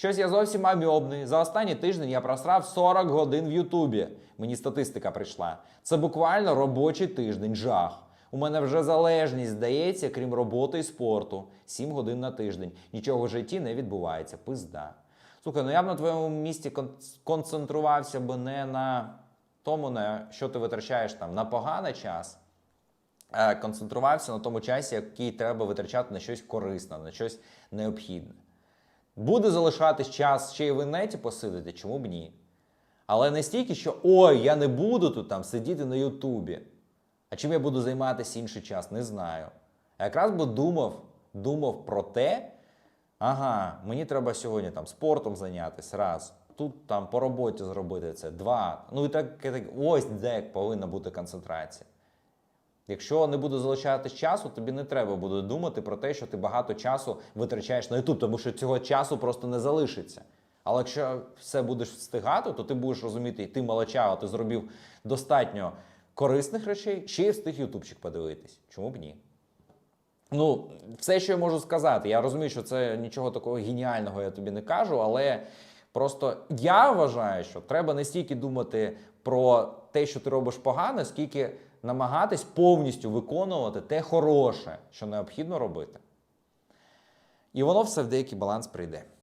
Щось я зовсім аміобний. За останній тиждень я просрав 40 годин в Ютубі. Мені статистика прийшла. Це буквально робочий тиждень, жах. У мене вже залежність здається, крім роботи і спорту. 7 годин на тиждень. Нічого в житті не відбувається. Пизда. Слухай, ну я б на твоєму місці кон- концентрувався б не на тому, на що ти витрачаєш там на поганий час, а концентрувався на тому часі, який треба витрачати на щось корисне, на щось необхідне. Буде залишатись час ще й в інеті посидити, чому б ні? Але не стільки, що ой, я не буду тут там сидіти на Ютубі. А чим я буду займатися інший час, не знаю. А якраз би думав, думав про те, ага, мені треба сьогодні там спортом зайнятися, раз. Тут там по роботі зробити це, два. Ну і так, і так ось де повинна бути концентрація. Якщо не буде залишатись часу, тобі не треба буде думати про те, що ти багато часу витрачаєш на YouTube, тому що цього часу просто не залишиться. Але якщо все будеш встигати, то ти будеш розуміти, ти молодчага, ти зробив достатньо корисних речей, ще й встиг ютубчик подивитись. Чому б ні? Ну, все, що я можу сказати, я розумію, що це нічого такого геніального я тобі не кажу, але просто я вважаю, що треба не стільки думати про те, що ти робиш погано, скільки намагатись повністю виконувати те хороше, що необхідно робити. І воно все в деякий баланс прийде.